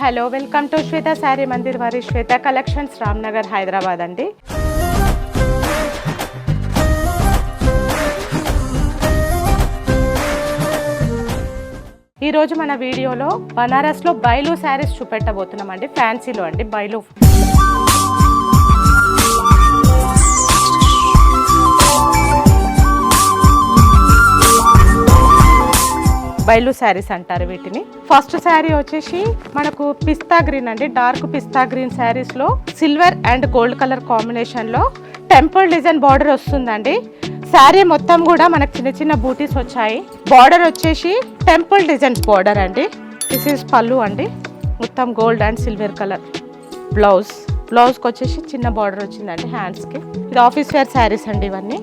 Hello welcome to Shweta Saree Mandir. వారి Shweta collections Ramnagar Hyderabad అండి. ఈరోజు మన వీడియోలో బనారస్లో బైలు శారీస్ చూపెట్టబోతున్నాం అండి ఫ్యాన్సీలో అండి బైలు. బయలు శారీస్ అంటారు వీటిని. ఫస్ట్ శారీ వచ్చేసి మనకు పిస్తా గ్రీన్ అండి. డార్క్ పిస్తా గ్రీన్ శారీస్లో సిల్వర్ అండ్ గోల్డ్ కలర్ కాంబినేషన్లో టెంపుల్ డిజైన్ బార్డర్ వస్తుందండి. శారీ మొత్తం కూడా మనకు చిన్న చిన్న బూటీస్ వచ్చాయి. బార్డర్ వచ్చేసి టెంపుల్ డిజైన్ బార్డర్ అండి. దిస్ ఈస్ పళ్ళు అండి. మొత్తం gold and silver colour blouse. బ్లౌజ్కి వచ్చేసి చిన్న బార్డర్ వచ్చిందండి హ్యాండ్స్కి. ఇది ఆఫీస్ వేర్ శారీస్ అండి ఇవన్నీ.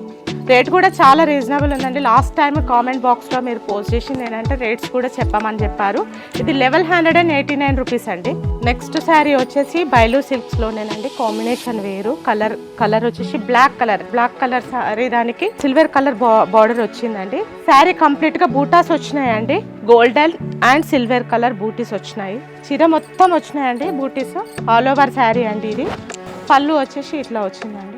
రేట్ కూడా చాలా రీజనబుల్ ఉందండి. లాస్ట్ టైం కామెంట్ బాక్స్లో మీరు పోస్ట్ చేసింది ఏంటంటే రేట్స్ కూడా చెప్పమని చెప్పారు. ఇది eleven hundred and eighty nine rupees అండి. నెక్స్ట్ శారీ వచ్చేసి బైలు సిల్క్స్లోనేనండి. కాంబినేషన్ వేరు. కలర్ కలర్ వచ్చేసి black colour. Black colour sari దానికి సిల్వర్ కలర్ బార్డర్ వచ్చిందండి. శారీ కంప్లీట్గా బూటాస్ వచ్చినాయండి. గోల్డెన్ అండ్ సిల్వర్ కలర్ బూటీస్ వచ్చినాయి. చీర మొత్తం వచ్చినాయండి బూటీస్. ఆల్ ఓవర్ శారీ అండి ఇది. పళ్ళు వచ్చేసి ఇట్లా వచ్చిందండి.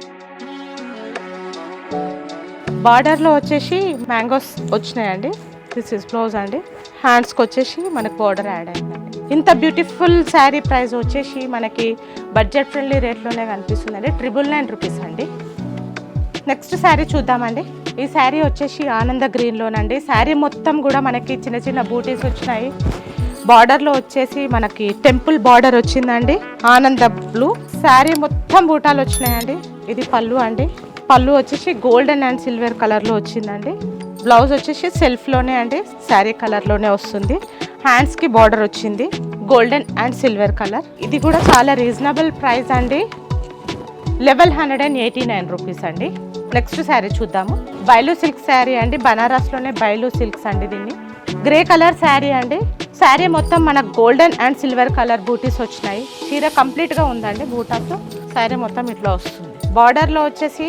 బార్డర్లో వచ్చేసి మ్యాంగోస్ వచ్చినాయండి. దిస్ ఇస్ బ్లౌజ్ అండి. హ్యాండ్స్కి వచ్చేసి మనకు బార్డర్ యాడ్ అయిందండి. ఇంత బ్యూటిఫుల్ శారీ ప్రైస్ వచ్చేసి మనకి బడ్జెట్ ఫ్రెండ్లీ రేట్లోనే కనిపిస్తుందండి. ట్రిపుల్ నైన్ రూపీస్ అండి. నెక్స్ట్ శారీ చూద్దామండి. ఈ శారీ వచ్చేసి ఆనంద గ్రీన్లోనండి శారీ మొత్తం కూడా మనకి చిన్న చిన్న బూటీస్ వచ్చినాయి. బార్డర్లో వచ్చేసి మనకి టెంపుల్ బార్డర్ వచ్చిందండి. ఆనంద బ్లూ శారీ మొత్తం బూటాలు వచ్చినాయండి. ఇది పళ్ళు అండి. పళ్ళు వచ్చేసి గోల్డెన్ అండ్ సిల్వర్ కలర్లో వచ్చిందండి. బ్లౌజ్ వచ్చేసి సెల్ఫ్లోనే అండి శారీ కలర్లోనే వస్తుంది. హ్యాండ్స్కి బార్డర్ వచ్చింది గోల్డెన్ అండ్ సిల్వర్ కలర్. ఇది కూడా చాలా రీజనబుల్ ప్రైస్ అండి. Eleven hundred and eighty nine rupees అండి. నెక్స్ట్ శారీ చూద్దాము. బైలు సిల్క్ శారీ అండి బనారస్లోనే బైలు సిల్క్స్ అండి దీన్ని. గ్రే కలర్ శారీ అండి. శారీ మొత్తం మనకు గోల్డెన్ అండ్ సిల్వర్ కలర్ బూటీస్ వచ్చినాయి. చీర కంప్లీట్గా ఉందండి బూటాస్. శారీ మొత్తం ఇట్లా వస్తుంది. బార్డర్లో వచ్చేసి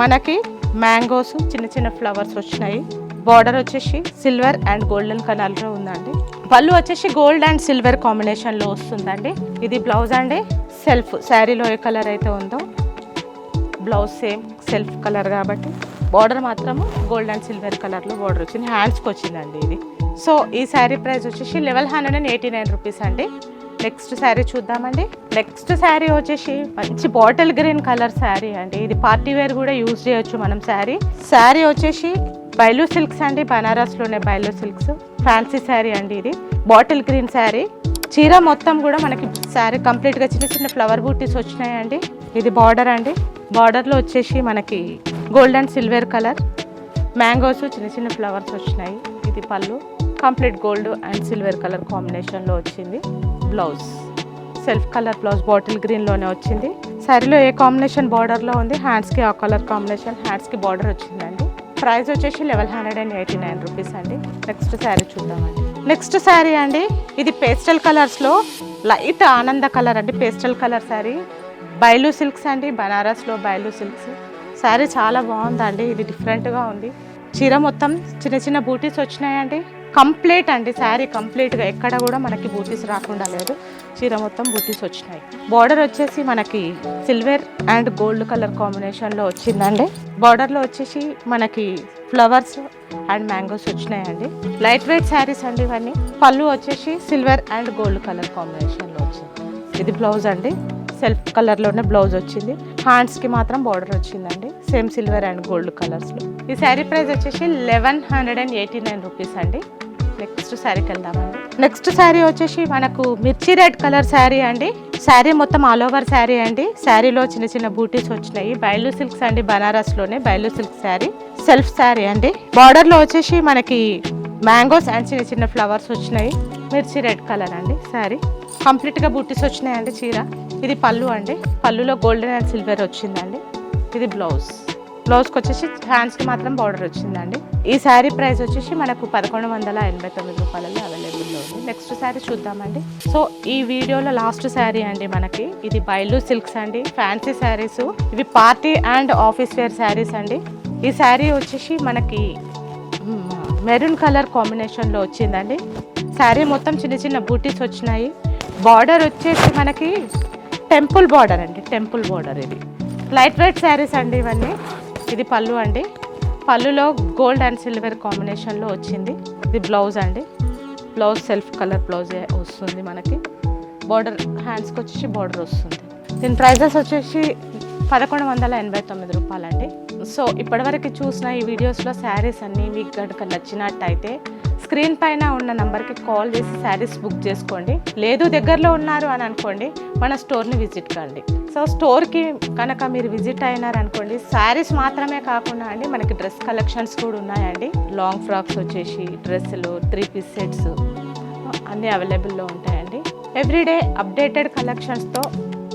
మనకి మ్యాంగోస్ చిన్న చిన్న ఫ్లవర్స్ వచ్చినాయి. బార్డర్ వచ్చేసి సిల్వర్ అండ్ గోల్డెన్ కలర్లో ఉందండి. పళ్ళు వచ్చేసి గోల్డ్ అండ్ సిల్వర్ కాంబినేషన్లో వస్తుందండి. ఇది బ్లౌజ్ అండి. సెల్ఫ్ శారీలో ఏ కలర్ అయితే ఉందో బ్లౌజ్ సేమ్ సెల్ఫ్ కలర్ కాబట్టి బార్డర్ మాత్రం గోల్డ్ అండ్ సిల్వర్ కలర్లో బార్డర్ వచ్చింది. హ్యాండ్స్కి వచ్చిందండి ఇది. సో ఈ శారీ ప్రైస్ వచ్చేసి eleven hundred and eighty nine rupees అండి. నెక్స్ట్ శారీ చూద్దామండి. నెక్స్ట్ శారీ వచ్చేసి మంచి బాటిల్ గ్రీన్ కలర్ శారీ అండి. ఇది పార్టీ వేర్ కూడా యూజ్ చేయొచ్చు మనం శారీ. శారీ వచ్చేసి బైలు సిల్క్స్ అండి. బనారస్లోనే బైలు సిల్క్స్. ఫ్యాన్సీ శారీ అండి ఇది. Bottle green sari. చీర మొత్తం కూడా మనకి శారీ కంప్లీట్గా చిన్న చిన్న ఫ్లవర్ బూటీస్ వచ్చినాయండి ఇది బార్డర్ అండి. బార్డర్లో వచ్చేసి మనకి gold and silver colour. Mangoes చిన్న చిన్న ఫ్లవర్స్ వచ్చినాయి. ఇది పళ్ళు. Complete gold and silver colour కాంబినేషన్లో వచ్చింది. Blouse self colour blouse bottle గ్రీన్లోనే వచ్చింది. శారీలో ఏ కాంబినేషన్ బార్డర్లో ఉంది? హ్యాండ్స్కి ఆ కలర్ కాంబినేషన్ హ్యాండ్స్కి బార్డర్ వచ్చిందండి. ప్రైస్ వచ్చేసి eleven hundred and eighty nine rupees అండి. నెక్స్ట్ శారీ చూద్దామండి. నెక్స్ట్ శారీ అండి ఇది పేస్టల్ కలర్స్లో లైట్ ఆనంద కలర్ అండి. పేస్టల్ కలర్ శారీ బైలు సిల్క్స్ అండి బనారస్లో బైలు సిల్క్స్ శారీ చాలా బాగుందండి ఇది డిఫరెంట్గా ఉంది. చీర మొత్తం చిన్న చిన్న బూటీస్ వచ్చినాయండి. కంప్లీట్ అండి శారీ కంప్లీట్గా ఎక్కడ కూడా మనకి బూటీస్ రాకుండా లేదు. చీర మొత్తం బూటీస్ వచ్చినాయి. బార్డర్ వచ్చేసి మనకి సిల్వర్ అండ్ గోల్డ్ కలర్ కాంబినేషన్లో వచ్చిందండి. బార్డర్లో వచ్చేసి మనకి ఫ్లవర్స్ అండ్ మ్యాంగోస్ వచ్చినాయండి. లైట్ వెయిట్ శారీస్ అండి ఇవన్నీ. పళ్ళు వచ్చేసి సిల్వర్ అండ్ గోల్డ్ కలర్ కాంబినేషన్లో వచ్చింది. ఇది బ్లౌజ్ అండి. సెల్ఫ్ కలర్లోనే బ్లౌజ్ వచ్చింది. హ్యాండ్స్కి మాత్రం బార్డర్ వచ్చిందండి. సేమ్ సిల్వర్ అండ్ గోల్డ్ కలర్స్లో ఈ శారీ ప్రైస్ వచ్చేసి eleven hundred and eighty nine rupees అండి. నెక్స్ట్ శారీకి వెళ్దామండి నెక్స్ట్ శారీ వచ్చేసి మనకు మిర్చి రెడ్ కలర్ శారీ అండి. శారీ మొత్తం ఆల్ ఓవర్ శారీ అండి. శారీలో చిన్న చిన్న బూటీస్ వచ్చినాయి. బయలు సిల్క్స్ అండి బనారస్లోనే బయలు సిల్క్ శారీ. సెల్ఫ్ శారీ అండి. బార్డర్లో వచ్చేసి మనకి మ్యాంగోస్ అండ్ చిన్న చిన్న ఫ్లవర్స్ వచ్చినాయి. మిర్చి రెడ్ కలర్ అండి శారీ. కంప్లీట్గా బూటీస్ వచ్చినాయండి చీర. ఇది పళ్ళు అండి. పళ్ళులో గోల్డెన్ అండ్ సిల్వర్ వచ్చిందండి. ఇది బ్లౌజ్. బ్లౌజ్కి వచ్చేసి హ్యాండ్స్కి మాత్రం బార్డర్ వచ్చిందండి. ఈ శారీ ప్రైస్ వచ్చేసి మనకు పదకొండు వందల ఎనభై తొమ్మిది రూపాయలలో అవైలబుల్లో ఉంది. నెక్స్ట్ శారీ చూద్దామండి. సో ఈ వీడియోలో లాస్ట్ శారీ అండి మనకి. ఇది బయలు సిల్క్స్ అండి ఫ్యాన్సీ శారీస్. ఇవి party and office wear saris అండి. ఈ శారీ వచ్చేసి మనకి మెరూన్ కలర్ కాంబినేషన్లో వచ్చిందండి. శారీ మొత్తం చిన్న చిన్న బూటీస్ వచ్చినాయి. బార్డర్ వచ్చేసి మనకి టెంపుల్ బార్డర్ అండి. టెంపుల్ బార్డర్ ఇది. లైట్ వెయిట్ శారీస్ అండి ఇవన్నీ. ఇది పళ్ళు అండి. పళ్ళులో గోల్డ్ అండ్ సిల్వర్ కాంబినేషన్లో వచ్చింది. ఇది బ్లౌజ్ అండి. బ్లౌజ్ సెల్ఫ్ కలర్ బ్లౌజ్ వస్తుంది మనకి. బార్డర్ హ్యాండ్స్కి వచ్చేసి బార్డర్ వస్తుంది. దీని ప్రైజెస్ వచ్చేసి పదకొండు వందల ఎనభై తొమ్మిది రూపాయలండి. సో ఇప్పటివరకు చూసిన ఈ వీడియోస్లో శారీస్ అన్నీ మీకు కనుక నచ్చినట్టయితే స్క్రీన్ పైన ఉన్న నెంబర్కి కాల్ చేసి శారీస్ బుక్ చేసుకోండి. లేదు దగ్గరలో ఉన్నారు అని అనుకోండి మన స్టోర్ని విజిట్ కండి. సో స్టోర్కి కనుక మీరు విజిట్ అయినారనుకోండి శారీస్ మాత్రమే కాకుండా అండి మనకి డ్రెస్ కలెక్షన్స్ కూడా ఉన్నాయండి. లాంగ్ ఫ్రాక్స్ వచ్చేసి డ్రెస్సులు త్రీ పీస్ సెట్స్ అన్నీ అవైలబుల్లో ఉంటాయండి. ఎవ్రీడే అప్డేటెడ్ కలెక్షన్స్తో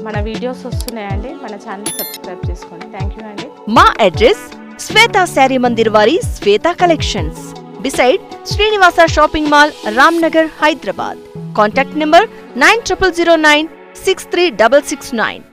మన వీడియోస్ వస్తున్నాయండి. మన ఛానల్ సబ్స్క్రైబ్ చేసుకోండి. థ్యాంక్ యూ అండి. మా అడ్రస్ శ్వేత శారీ మందిర్ వారి Shweta collections. Beside Srinivasa shopping mall Ramnagar Hyderabad. Contact number nine triple zero nine six three double six nine